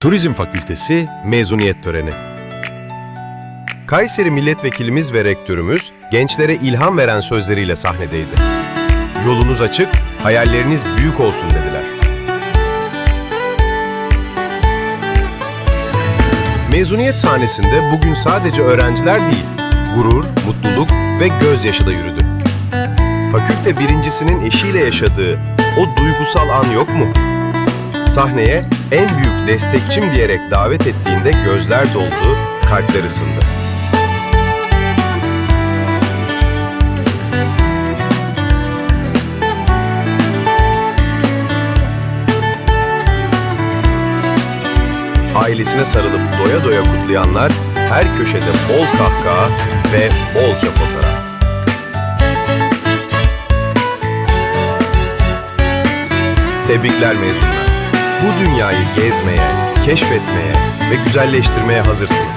Turizm Fakültesi mezuniyet töreni. Kayseri milletvekilimiz ve rektörümüz gençlere ilham veren sözleriyle sahnedeydi. Yolunuz açık, hayalleriniz büyük olsun dediler. Mezuniyet sahnesinde bugün sadece öğrenciler değil, gurur, mutluluk ve gözyaşı da yürüdü. Fakülte birincisinin eşiyle yaşadığı o duygusal an yok mu? Sahneye en büyük destekçim diyerek davet ettiğinde gözler doldu, kalpler ısındı. ailesine sarılıp doya doya kutlayanlar her köşede bol kahkaha ve bolca fotoğraf. Tebrikler mezunlar. Bu dünyayı gezmeye, keşfetmeye ve güzelleştirmeye hazırsınız.